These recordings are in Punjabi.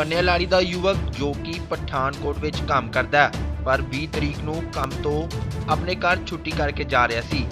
ਪੰਨੇਲਾੜੀ ਦਾ ਯੁਵਕ ਜੋ ਕਿ ਪਠਾਨਕੋਟ ਵਿੱਚ ਕੰਮ ਕਰਦਾ ਹੈ, ਪਰ 20 ਤਰੀਕ ਨੂੰ ਕੰਮ ਤੋਂ ਆਪਣੇ ਘਰ ਛੁੱਟੀ ਕਰਕੇ ਜਾ ਰਿਹਾ ਸੀ,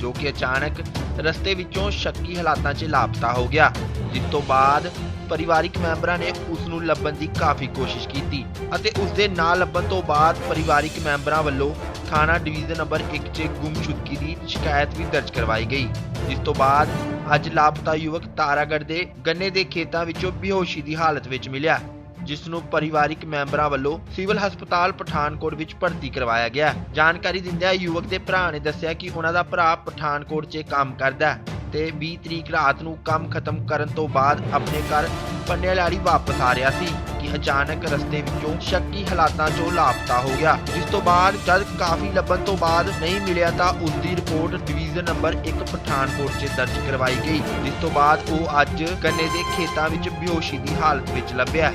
ਜੋ ਕਿ ਅਚਾਨਕ ਰਸਤੇ ਵਿੱਚੋਂ ਸ਼ੱਕੀ ਹਾਲਾਤਾਂ 'ਚ ਲਾਪਤਾ ਹੋ ਗਿਆ, ਜਿਸ ਤੋਂ ਬਾਅਦ ਪਰਿਵਾਰਿਕ ਮੈਂਬਰਾਂ ਨੇ ਉਸ ਨੂੰ ਲੱਭਣ ਦੀ ਕਾਫੀ ਕੋਸ਼ਿਸ਼ ਕੀਤੀ ਅਤੇ ਉਸ ਦੇ ਨਾ ਲੱਭਣ ਤੋਂ ਬਾਅਦ ਪਰਿਵਾਰਿਕ ਮੈਂਬਰਾਂ ਵੱਲੋਂ ਥਾਣਾ ਡਿਵੀਜ਼ਨ ਨੰਬਰ 1 'ਚ ਗੁੰਮਸ਼ੁਦਗੀ ਦੀ ਸ਼ਿਕਾਇਤ ਵੀ ਦਰਜ ਕਰਵਾਈ ਗਈ, ਜਿਸ ਤੋਂ ਬਾਅਦ ਅੱਜ ਲਾਪਤਾ ਯੁਵਕ ਤਾਰਾਗੜ੍ਹ ਦੇ ਗੰਨੇ ਦੇ ਖੇਤਾਂ ਵਿੱਚੋਂ ਬੇਹੋਸ਼ੀ ਦੀ ਹਾਲਤ ਵਿੱਚ ਮਿਲਿਆ ਜਿਸ ਨੂੰ ਪਰਿਵਾਰਿਕ ਮੈਂਬਰਾਂ ਵੱਲੋਂ ਸਿਵਲ ਹਸਪਤਾਲ ਪਠਾਨਕੋਟ ਵਿੱਚ ਭਰਤੀ ਕਰਵਾਇਆ ਗਿਆ। ਜਾਣਕਾਰੀ ਦਿੰਦਿਆਂ ਯੁਵਕ ਦੇ ਭਰਾ ਨੇ ਦੱਸਿਆ ਕਿ ਉਹਨਾਂ ਦਾ ਭਰਾ ਪਠਾਨਕੋਟ 'ਚ ਕੰਮ ਕਰਦਾ ਹੈ। ਤੇ 20 ਤਰੀਕ ਰਾਤ ਨੂੰ ਕੰਮ ਖਤਮ ਕਰਨ ਤੋਂ ਬਾਅਦ ਆਪਣੇ ਘਰ ਪੰਨੇਲਾੜੀ ਵਾਪਸ ਆ ਰਿਹਾ ਸੀ ਕਿ ਅਚਾਨਕ ਰਸਤੇ ਵਿੱਚੋਂ ਸ਼ੱਕੀ ਹਾਲਾਤਾਂ 'ਚੋਂ ਲਾਪਤਾ ਹੋ ਗਿਆ। ਜਿਸ ਤੋਂ ਬਾਅਦ ਜਦ ਕਾਫੀ ਲੱਭਣ ਤੋਂ ਬਾਅਦ ਨਹੀਂ ਮਿਲਿਆ ਤਾਂ ਉਸ ਦੀ ਰਿਪੋਰਟ ਡਿਵੀਜ਼ਨ ਨੰਬਰ 1 ਪਠਾਨਕੋਟ 'ਚ ਦਰਜ ਕਰਵਾਈ ਗਈ। ਜਿਸ ਤੋਂ ਬਾਅਦ ਉਹ ਅੱਜ ਗੰਨੇ ਦੇ ਖੇਤਾਂ ਵਿੱਚ ਬੇਹੋਸ਼ੀ ਦੀ ਹਾਲਤ ਵਿੱਚ ਲੱਭਿਆ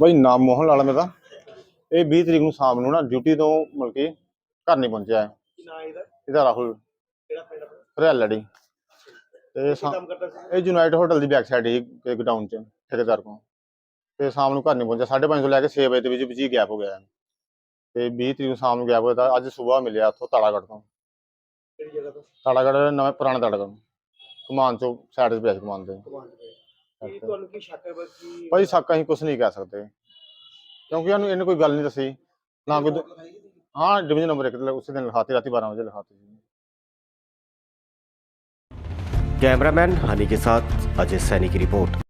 ਬਾਈ, ਨਾਮ ਮੋਹਨ ਲਾਲ ਮੇਰਾ। ਇਹ 20 ਤਰੀਕ ਨੂੰ ਸ਼ਾਮ ਨੂੰ ਨਾ ਡਿਊਟੀ ਤੋਂ ਮਿਲ ਕੇ ਘਰ ਨਹੀਂ ਪਹੁੰਚਿਆ। ਨਾ ਇਹਦਾ? ਇਹਦਾ ਰਾਹੁਲ। ਕਿਹੜਾ ਪਿੰਡ ਆਪਣਾ? ਹਰਿਆਲੜੀ ਤੇ ਕੀ ਸ਼ਾ- ਕੰਮ ਕਰਦਾ ਸੀ? ਇਹ ਯੂਨਾਈਟਡ ਹੋਟਲ ਦੀ ਬੈਕ ਸਾਈਡ ਹੀ ਇੱਕ ਗਡਾਊਨ ਚ ਠੇਕੇਦਾਰ ਕੋਲ। ਤੇ ਸ਼ਾਮ ਨੂੰ ਘਰ ਨਹੀਂ ਪਹੁੰਚਿਆ 5:30 ਤੋਂ ਲੈ ਕੇ 6 ਵਜੇ ਦੇ ਵਿੱਚ ਵਿੱਚ ਹੀ ਗੈਪ ਹੋ ਗਿਆ। ਤੇ 20 ਤਰੀਕ ਨੂੰ ਸ਼ਾਮ ਨੂੰ ਗੈਪ ਹੋਇਆ ਤਾਂ ਅੱਜ ਸਵੇਰ ਮਿਲਿਆ ਉੱਥੋਂ ਤਾਲਾਗੜ੍ਹ ਤੋਂ। ਕਿਹੜੀ ਜਗ੍ਹਾ ਤੋਂ? ਤਾਲਾਗੜ੍ਹ ਨਵੇਂ ਪੁਰਾਣਾ ਤਾਲਾਗੜ੍ਹ ਕਮਾਨ ਚੋਂ ਸਾਈਡ ਤੇ ਪਿਆ ਸੀ ਕਮਾਨ ਦੇ ਕਮਾਂਡ ਤੇ। ਇਹ ਤੁਹਾਨੂੰ ਕੀ ਸ਼ੱਕ ਹੈ ਬਸ ਕੀ ਭਾਈ ਸ਼ੱਕ ਅਸੀਂ ਕੁਝ ਨਹੀਂ ਕਹਿ ਸਕਦੇ। ਕਿਉਂਕਿ ਇਹਨੂੰ ਇਹਨੇ ਕੋਈ ਗੱਲ ਨਹੀਂ ਦੱਸੀ। ਨਾ ਕੋਈ ਦ- हाँ डिवीजन नंबर एक उसी दिन लिखाते रात बारह बजे लिखाते कैमरामैन हनी के साथ अजय सैनी की रिपोर्ट